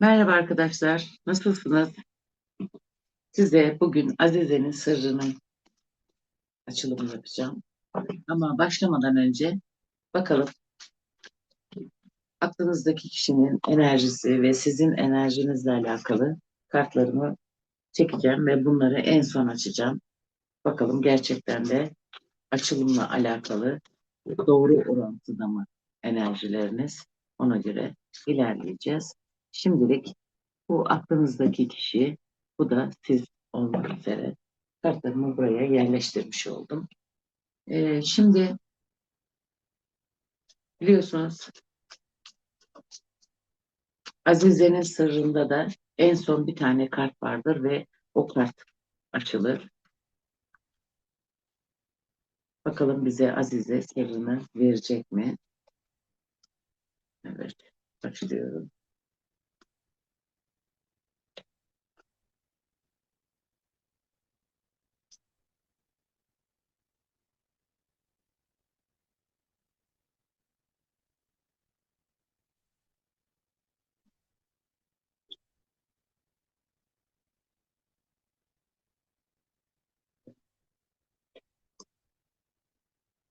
Merhaba arkadaşlar, nasılsınız? Size bugün Azize'nin sırrının açılımını yapacağım. Ama başlamadan önce bakalım aklınızdaki kişinin enerjisi ve sizin enerjinizle alakalı kartlarımı çekeceğim ve bunları en son açacağım. Bakalım gerçekten de açılımla alakalı doğru orantıda mı enerjileriniz? Ona göre ilerleyeceğiz. Şimdilik bu aklınızdaki kişi, bu da siz olmak üzere kartlarımı buraya yerleştirmiş oldum. Ee, şimdi biliyorsunuz Azize'nin sırrında da en son bir tane kart vardır ve o kart açılır. Bakalım bize Azize sırrını verecek mi? Evet, açılıyorum.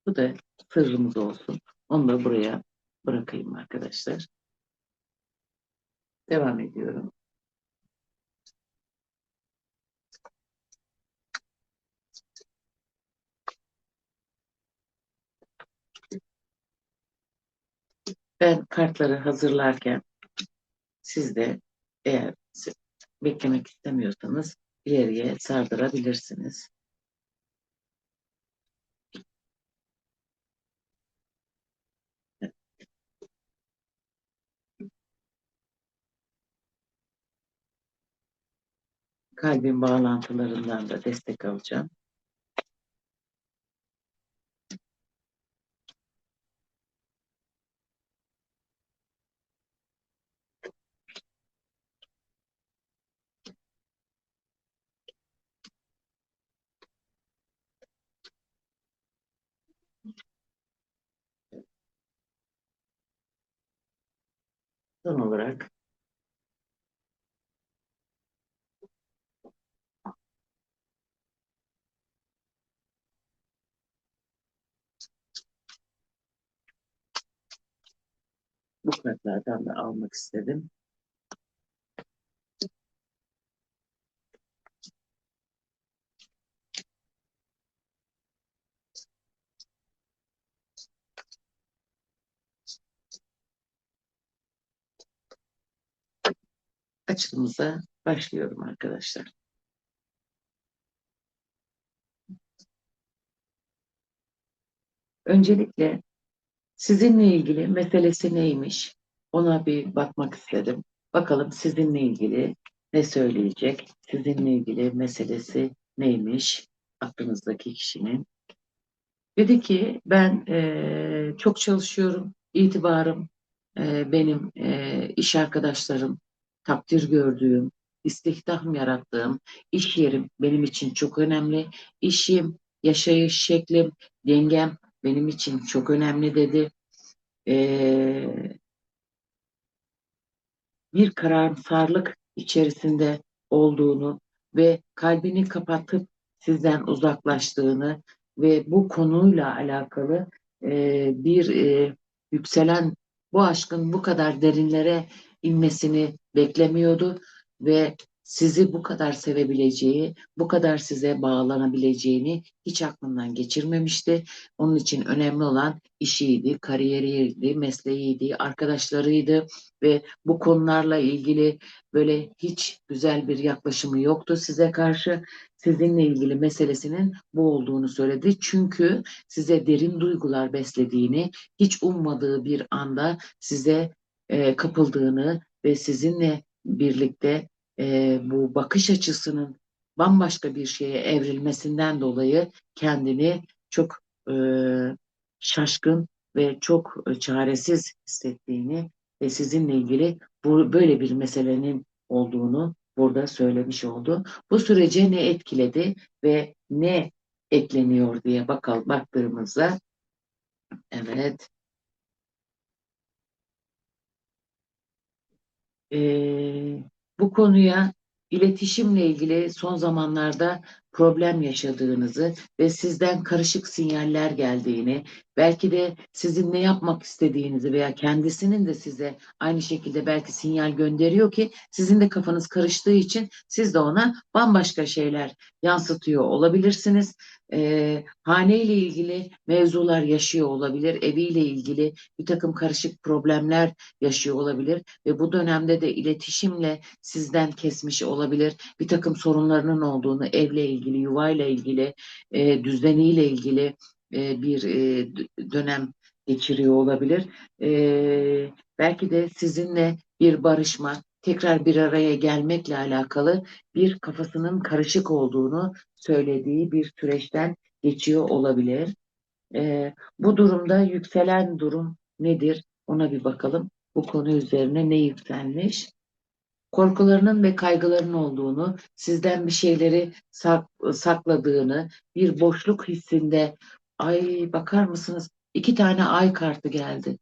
Bu da sırrımız olsun. Onu da buraya bırakayım arkadaşlar. Devam ediyorum. Ben kartları hazırlarken siz de eğer beklemek istemiyorsanız ileriye sardırabilirsiniz. Kalbin bağlantılarından da destek alacağım. Son olarak bu kartlardan da almak istedim. Açılımıza başlıyorum arkadaşlar. Öncelikle sizinle ilgili meselesi neymiş? Ona bir bakmak istedim. Bakalım sizinle ilgili ne söyleyecek? Sizinle ilgili meselesi neymiş? Aklınızdaki kişinin. Dedi ki ben e, çok çalışıyorum, itibarım e, benim e, iş arkadaşlarım, takdir gördüğüm, istihdam yarattığım iş yerim benim için çok önemli. İşim, yaşayış şeklim, dengem benim için çok önemli dedi. E, bir karamsarlık içerisinde olduğunu ve kalbini kapatıp sizden uzaklaştığını ve bu konuyla alakalı e, bir e, yükselen bu aşkın bu kadar derinlere inmesini beklemiyordu ve sizi bu kadar sevebileceği, bu kadar size bağlanabileceğini hiç aklından geçirmemişti. Onun için önemli olan işiydi, kariyeriydi, mesleğiydi, arkadaşlarıydı ve bu konularla ilgili böyle hiç güzel bir yaklaşımı yoktu size karşı. Sizinle ilgili meselesinin bu olduğunu söyledi. Çünkü size derin duygular beslediğini, hiç ummadığı bir anda size e, kapıldığını ve sizinle birlikte e, bu bakış açısının bambaşka bir şeye evrilmesinden dolayı kendini çok e, şaşkın ve çok e, çaresiz hissettiğini ve sizinle ilgili bu böyle bir meselenin olduğunu burada söylemiş oldu. Bu sürece ne etkiledi ve ne ekleniyor diye bakalım baktığımızda evet ee, konuya iletişimle ilgili son zamanlarda problem yaşadığınızı ve sizden karışık sinyaller geldiğini, belki de sizin ne yapmak istediğinizi veya kendisinin de size aynı şekilde belki sinyal gönderiyor ki sizin de kafanız karıştığı için siz de ona bambaşka şeyler yansıtıyor olabilirsiniz. E, hane ile ilgili mevzular yaşıyor olabilir, eviyle ilgili bir takım karışık problemler yaşıyor olabilir ve bu dönemde de iletişimle sizden kesmiş olabilir. Bir takım sorunlarının olduğunu evle ilgili, yuvayla ilgili, e, düzeniyle ilgili e, bir e, dönem geçiriyor olabilir. E, belki de sizinle bir barışma, tekrar bir araya gelmekle alakalı bir kafasının karışık olduğunu söylediği bir süreçten geçiyor olabilir. E, bu durumda yükselen durum nedir? Ona bir bakalım. Bu konu üzerine ne yükselmiş? Korkularının ve kaygılarının olduğunu, sizden bir şeyleri sak sakladığını, bir boşluk hissinde, ay bakar mısınız? İki tane ay kartı geldi.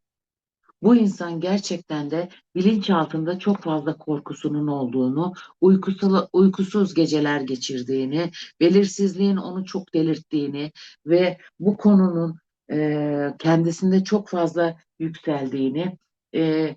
Bu insan gerçekten de bilinç altında çok fazla korkusunun olduğunu, uykusuz, uykusuz geceler geçirdiğini, belirsizliğin onu çok delirttiğini ve bu konunun e, kendisinde çok fazla yükseldiğini, e,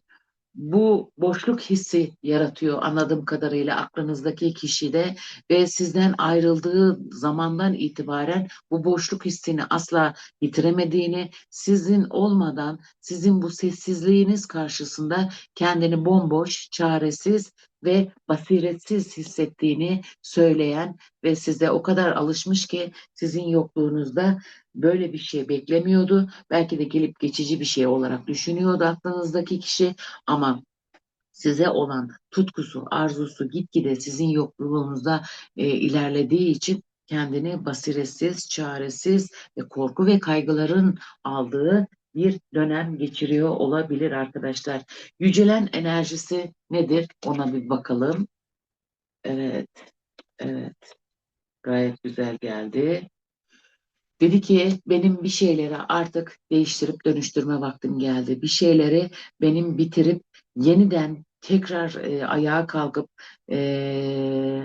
bu boşluk hissi yaratıyor anladığım kadarıyla aklınızdaki kişide ve sizden ayrıldığı zamandan itibaren bu boşluk hissini asla yitiremediğini, sizin olmadan sizin bu sessizliğiniz karşısında kendini bomboş, çaresiz ve basiretsiz hissettiğini söyleyen ve size o kadar alışmış ki sizin yokluğunuzda böyle bir şey beklemiyordu. Belki de gelip geçici bir şey olarak düşünüyordu aklınızdaki kişi ama size olan tutkusu, arzusu gitgide sizin yokluğunuzda e, ilerlediği için kendini basiretsiz, çaresiz ve korku ve kaygıların aldığı bir dönem geçiriyor olabilir arkadaşlar. Yücelen enerjisi nedir? Ona bir bakalım. Evet, evet. Gayet güzel geldi. Dedi ki benim bir şeyleri artık değiştirip dönüştürme vaktim geldi. Bir şeyleri benim bitirip yeniden tekrar e, ayağa kalkıp e,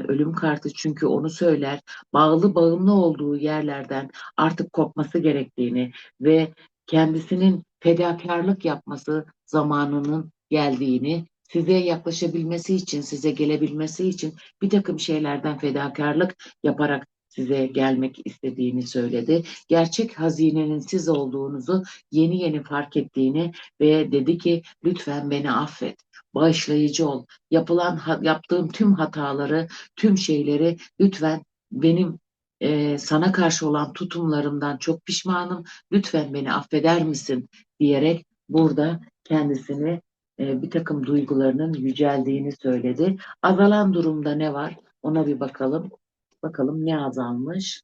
ölüm kartı çünkü onu söyler bağlı bağımlı olduğu yerlerden artık kopması gerektiğini ve kendisinin fedakarlık yapması zamanının geldiğini size yaklaşabilmesi için, size gelebilmesi için bir takım şeylerden fedakarlık yaparak size gelmek istediğini söyledi. Gerçek hazinenin siz olduğunuzu yeni yeni fark ettiğini ve dedi ki lütfen beni affet. Bağışlayıcı ol. Yapılan yaptığım tüm hataları, tüm şeyleri lütfen benim e, sana karşı olan tutumlarımdan çok pişmanım. Lütfen beni affeder misin diyerek burada kendisini e, bir takım duygularının yüceldiğini söyledi. Azalan durumda ne var? Ona bir bakalım. Bakalım ne azalmış.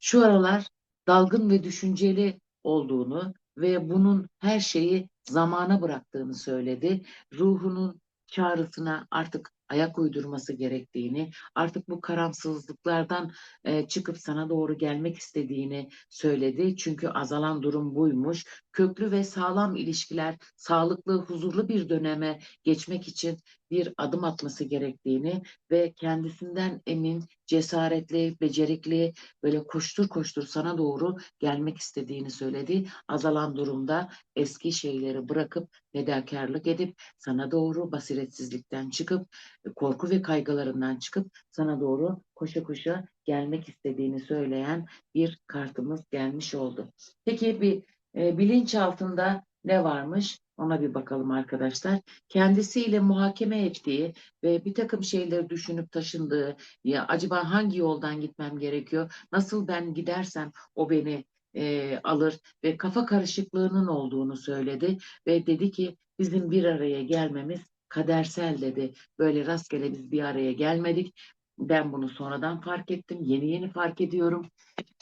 Şu aralar dalgın ve düşünceli olduğunu ve bunun her şeyi zamana bıraktığını söyledi. Ruhunun çağrısına artık ayak uydurması gerektiğini, artık bu karamsızlıklardan e, çıkıp sana doğru gelmek istediğini söyledi. Çünkü azalan durum buymuş. Köklü ve sağlam ilişkiler, sağlıklı, huzurlu bir döneme geçmek için bir adım atması gerektiğini ve kendisinden emin, cesaretli, becerikli, böyle koştur koştur sana doğru gelmek istediğini söyledi. Azalan durumda eski şeyleri bırakıp fedakarlık edip sana doğru basiretsizlikten çıkıp korku ve kaygılarından çıkıp sana doğru koşa koşa gelmek istediğini söyleyen bir kartımız gelmiş oldu. Peki bir e, bilinç altında ne varmış? Ona bir bakalım arkadaşlar. Kendisiyle muhakeme ettiği ve bir takım şeyleri düşünüp taşındığı, ya acaba hangi yoldan gitmem gerekiyor? Nasıl ben gidersem o beni e, alır ve kafa karışıklığının olduğunu söyledi ve dedi ki bizim bir araya gelmemiz kadersel dedi. Böyle rastgele biz bir araya gelmedik. Ben bunu sonradan fark ettim. Yeni yeni fark ediyorum.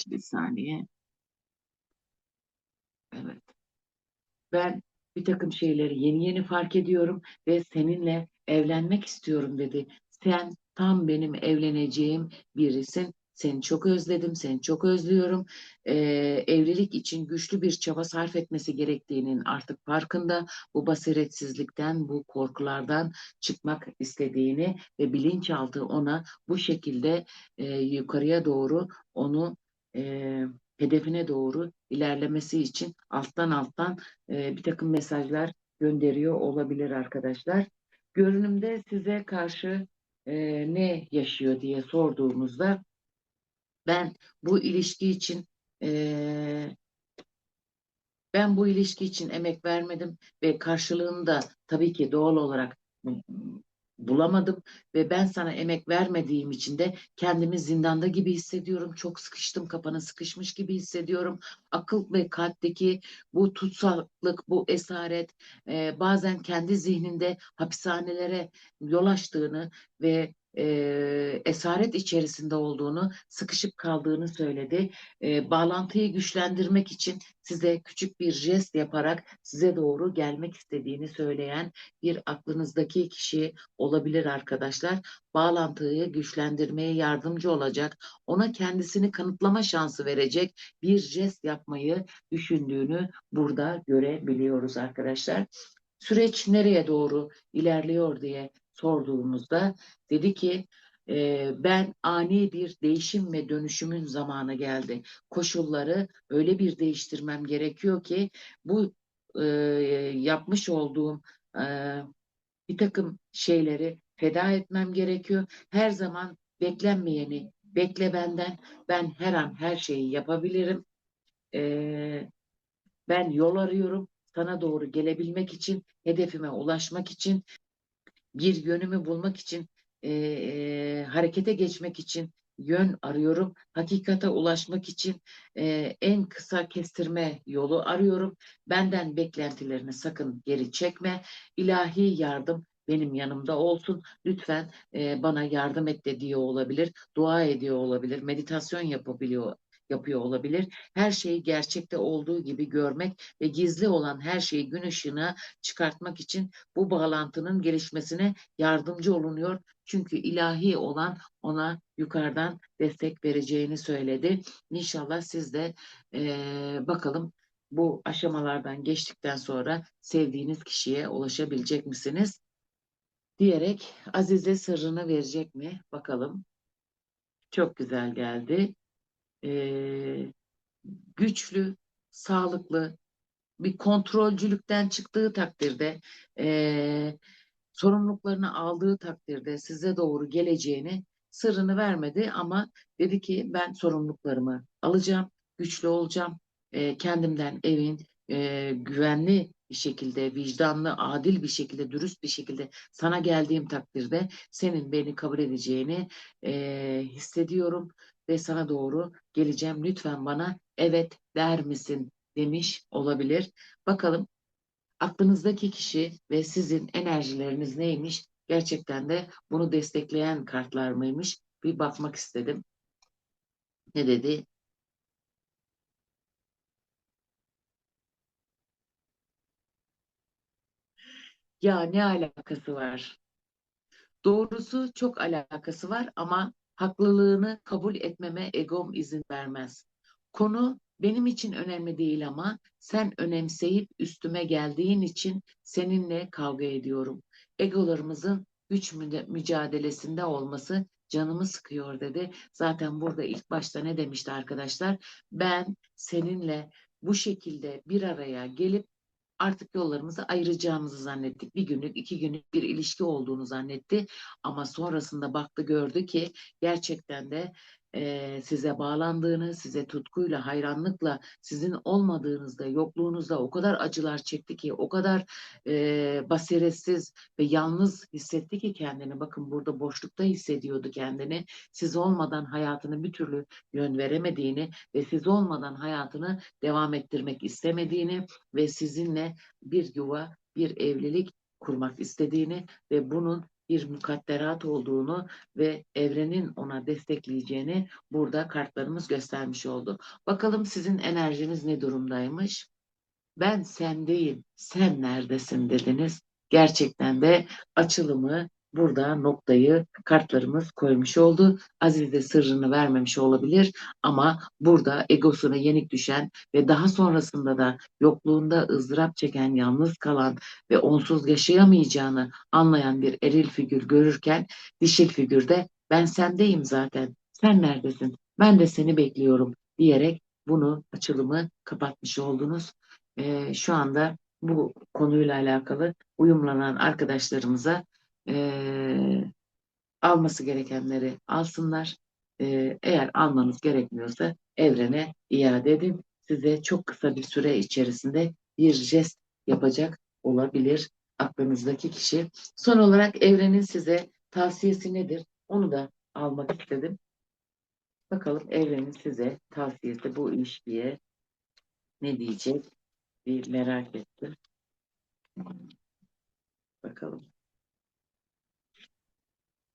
Bir saniye. Evet. Ben bir takım şeyleri yeni yeni fark ediyorum ve seninle evlenmek istiyorum dedi. Sen tam benim evleneceğim birisin. Seni çok özledim, seni çok özlüyorum. Ee, evlilik için güçlü bir çaba sarf etmesi gerektiğinin artık farkında. Bu basiretsizlikten, bu korkulardan çıkmak istediğini ve bilinçaltı ona bu şekilde e, yukarıya doğru onu e, hedefine doğru ilerlemesi için alttan alttan e, bir takım mesajlar gönderiyor olabilir arkadaşlar. Görünümde size karşı e, ne yaşıyor diye sorduğumuzda ben bu ilişki için e, ben bu ilişki için emek vermedim ve karşılığını da tabii ki doğal olarak bulamadım ve ben sana emek vermediğim için de kendimi zindanda gibi hissediyorum. Çok sıkıştım, kapana sıkışmış gibi hissediyorum. Akıl ve kalpteki bu tutsallık, bu esaret e, bazen kendi zihninde hapishanelere yol açtığını ve e, esaret içerisinde olduğunu, sıkışıp kaldığını söyledi. E, bağlantıyı güçlendirmek için size küçük bir jest yaparak size doğru gelmek istediğini söyleyen bir aklınızdaki kişi olabilir arkadaşlar. Bağlantıyı güçlendirmeye yardımcı olacak, ona kendisini kanıtlama şansı verecek bir jest yapmayı düşündüğünü burada görebiliyoruz arkadaşlar. Süreç nereye doğru ilerliyor diye sorduğumuzda dedi ki e, ben ani bir değişim ve dönüşümün zamanı geldi. Koşulları öyle bir değiştirmem gerekiyor ki bu e, yapmış olduğum e, bir takım şeyleri feda etmem gerekiyor. Her zaman beklenmeyeni bekle benden. Ben her an her şeyi yapabilirim. E, ben yol arıyorum sana doğru gelebilmek için, hedefime ulaşmak için bir yönümü bulmak için, e, e, harekete geçmek için yön arıyorum. Hakikate ulaşmak için e, en kısa kestirme yolu arıyorum. Benden beklentilerini sakın geri çekme. İlahi yardım benim yanımda olsun. Lütfen e, bana yardım et de diyor olabilir. Dua ediyor olabilir. Meditasyon yapabiliyor yapıyor olabilir. Her şeyi gerçekte olduğu gibi görmek ve gizli olan her şeyi gün ışığına çıkartmak için bu bağlantının gelişmesine yardımcı olunuyor. Çünkü ilahi olan ona yukarıdan destek vereceğini söyledi. İnşallah siz de ee, bakalım bu aşamalardan geçtikten sonra sevdiğiniz kişiye ulaşabilecek misiniz? Diyerek Azize sırrını verecek mi? Bakalım. Çok güzel geldi e, güçlü, sağlıklı bir kontrolcülükten çıktığı takdirde e, sorumluluklarını aldığı takdirde size doğru geleceğini sırrını vermedi ama dedi ki ben sorumluluklarımı alacağım, güçlü olacağım, e, kendimden evin e, güvenli bir şekilde, vicdanlı, adil bir şekilde, dürüst bir şekilde sana geldiğim takdirde senin beni kabul edeceğini e, hissediyorum ve sana doğru geleceğim. Lütfen bana evet der misin demiş olabilir. Bakalım aklınızdaki kişi ve sizin enerjileriniz neymiş? Gerçekten de bunu destekleyen kartlar mıymış? Bir bakmak istedim. Ne dedi? Ya ne alakası var? Doğrusu çok alakası var ama haklılığını kabul etmeme egom izin vermez. Konu benim için önemli değil ama sen önemseyip üstüme geldiğin için seninle kavga ediyorum. Egolarımızın güç mücadelesinde olması canımı sıkıyor dedi. Zaten burada ilk başta ne demişti arkadaşlar? Ben seninle bu şekilde bir araya gelip artık yollarımızı ayıracağımızı zannettik. Bir günlük, iki günlük bir ilişki olduğunu zannetti. Ama sonrasında baktı gördü ki gerçekten de e, size bağlandığını, size tutkuyla, hayranlıkla, sizin olmadığınızda, yokluğunuzda o kadar acılar çekti ki, o kadar e, basiretsiz ve yalnız hissetti ki kendini. Bakın burada boşlukta hissediyordu kendini. Siz olmadan hayatını bir türlü yön veremediğini ve siz olmadan hayatını devam ettirmek istemediğini ve sizinle bir yuva, bir evlilik kurmak istediğini ve bunun bir mukadderat olduğunu ve evrenin ona destekleyeceğini burada kartlarımız göstermiş oldu. Bakalım sizin enerjiniz ne durumdaymış? Ben sendeyim, sen neredesin dediniz. Gerçekten de açılımı burada noktayı kartlarımız koymuş oldu. Aziz de sırrını vermemiş olabilir ama burada egosuna yenik düşen ve daha sonrasında da yokluğunda ızdırap çeken, yalnız kalan ve onsuz yaşayamayacağını anlayan bir eril figür görürken dişil figürde ben sendeyim zaten, sen neredesin, ben de seni bekliyorum diyerek bunu açılımı kapatmış oldunuz. Ee, şu anda bu konuyla alakalı uyumlanan arkadaşlarımıza e, alması gerekenleri alsınlar. E, eğer almanız gerekmiyorsa evrene iade edin. Size çok kısa bir süre içerisinde bir jest yapacak olabilir aklınızdaki kişi. Son olarak evrenin size tavsiyesi nedir? Onu da almak istedim. Bakalım evrenin size tavsiyesi bu ilişkiye ne diyecek? Bir merak ettim. Bakalım.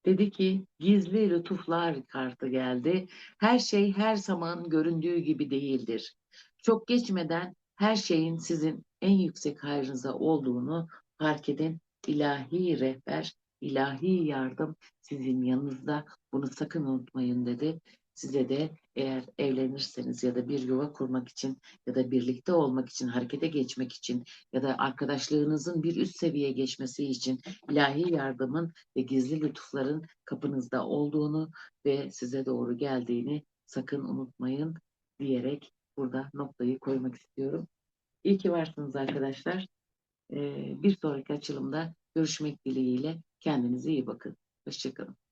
Dedi ki gizli lütuflar kartı geldi. Her şey her zaman göründüğü gibi değildir. Çok geçmeden her şeyin sizin en yüksek hayrınıza olduğunu fark edin. İlahi rehber, ilahi yardım sizin yanınızda. Bunu sakın unutmayın dedi. Size de eğer evlenirseniz ya da bir yuva kurmak için ya da birlikte olmak için, harekete geçmek için ya da arkadaşlığınızın bir üst seviyeye geçmesi için ilahi yardımın ve gizli lütufların kapınızda olduğunu ve size doğru geldiğini sakın unutmayın diyerek burada noktayı koymak istiyorum. İyi ki varsınız arkadaşlar. Ee, bir sonraki açılımda görüşmek dileğiyle kendinize iyi bakın. Hoşçakalın.